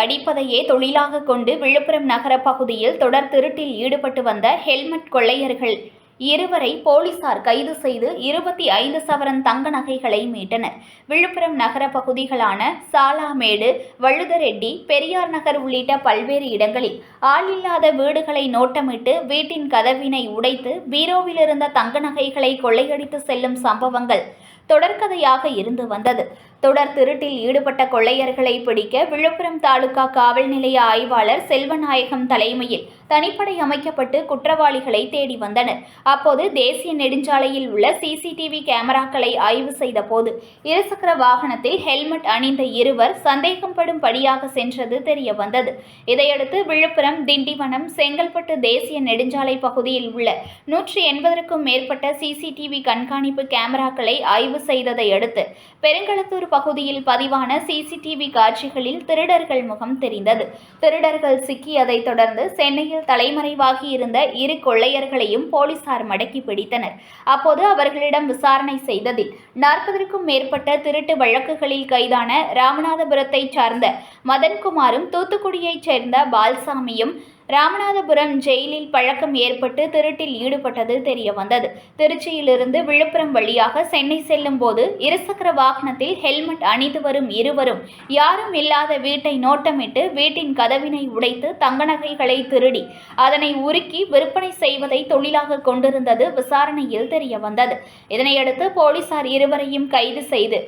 அடிப்பதையே தொழிலாக கொண்டு விழுப்புரம் நகர பகுதியில் தொடர் திருட்டில் ஈடுபட்டு வந்த ஹெல்மெட் கொள்ளையர்கள். இருவரை போலீசார் கைது செய்து இருபத்தி ஐந்து சவரன் தங்க நகைகளை மீட்டனர். விழுப்புரம் நகர பகுதிகளான சாலாமேடு வழுதரெட்டி பெரியார் நகர் உள்ளிட்ட பல்வேறு இடங்களில் ஆளில்லாத வீடுகளை நோட்டமிட்டு வீட்டின் கதவினை உடைத்து பீரோவிலிருந்த தங்க நகைகளை கொள்ளையடித்து செல்லும் சம்பவங்கள் தொடர்கதையாக இருந்து வந்தது. தொடர் திருட்டில் ஈடுபட்ட கொள்ளையர்களை பிடிக்க விழுப்புரம் தாலுகா காவல் நிலைய ஆய்வாளர் செல்வநாயகம் தலைமையில் தனிப்படை அமைக்கப்பட்டு குற்றவாளிகளை தேடி வந்தனர். அப்போது தேசிய நெடுஞ்சாலையில் உள்ள சிசிடிவி கேமராக்களை ஆய்வு செய்த போது இருசக்கர வாகனத்தில் ஹெல்மெட் அணிந்த இருவர் சந்தேகப்படும் படியாக சென்றது தெரிய வந்தது இதையடுத்து விழுப்புரம் திண்டிவனம் செங்கல்பட்டு தேசிய நெடுஞ்சாலை பகுதியில் உள்ள நூற்றி எண்பதற்கும் மேற்பட்ட சிசிடிவி கண்காணிப்பு கேமராக்களை ஆய்வு செய்ததை அடுத்து பெருங்களத்தூர் பகுதியில் பதிவான சிசிடிவி காட்சிகளில் திருடர்கள் முகம் தெரிந்தது. திருடர்கள் சிக்கியதைத் தொடர்ந்து சென்னையில் தலைமறைவாகி இருந்த இரு கொள்ளையர்களையும் போலீசார் மடக்கி பிடித்தனர். அப்போது அவர்களிடம் விசாரணை செய்ததில் நாற்பதற்கும் மேற்பட்ட திருட்டு வழக்குகளில் கைதான ராமநாதபுரத்தைச் சார்ந்த மதன்குமாரும் தூத்துக்குடியைச் சேர்ந்த பால்சாமியும் ராமநாதபுரம் ஜெயிலில் பழக்கம் ஏற்பட்டு திருட்டில் ஈடுபட்டது தெரிய வந்தது திருச்சியிலிருந்து விழுப்புரம் வழியாக சென்னை செல்லும் போது இருசக்கர வாகனத்தில் ஹெல்மெட் அணிந்து வரும் இருவரும் யாரும் இல்லாத வீட்டை நோட்டமிட்டு வீட்டின் கதவினை உடைத்து தங்க நகைகளை திருடி அதனை உருக்கி விற்பனை செய்வதை தொழிலாக கொண்டிருந்தது விசாரணையில் தெரிய வந்தது இதனையடுத்து போலீசார் இருவரையும் கைது செய்து